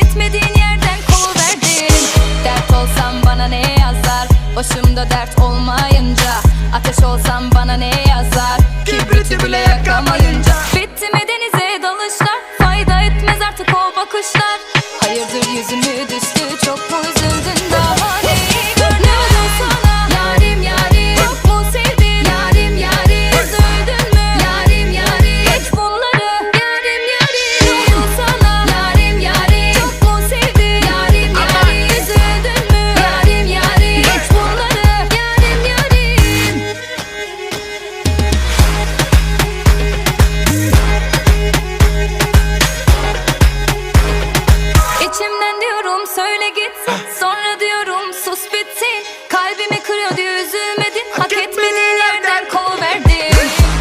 etmediğin yerden kovuverdin. Dert olsam bana ne yazar? Başımda dert olmayınca Ateş olsam bana ne yazar? Kibriti bile yakamayınca. Bitti mi denize dalışlar? Fayda etmez artık o bakışlar. söyle gitsin Sonra diyorum sus bitsin Kalbimi kırıyor diye üzülmedin. Hak etmediğin yerden kovverdin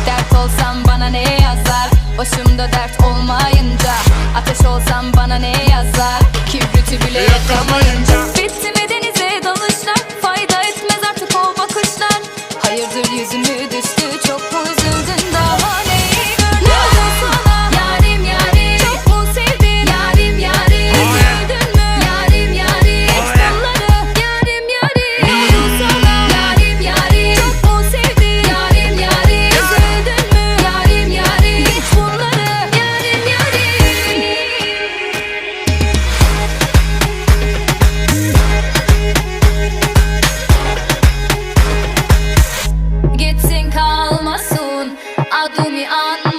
Dert olsam bana ne yazar? Başımda dert olmayınca Ateş olsam bana ne yazar? Kibriti bile yakamayınca. Bitti mi denize dalışlar? Fayda etmez artık o bakışlar. Hayırdır yüzümü düştü me on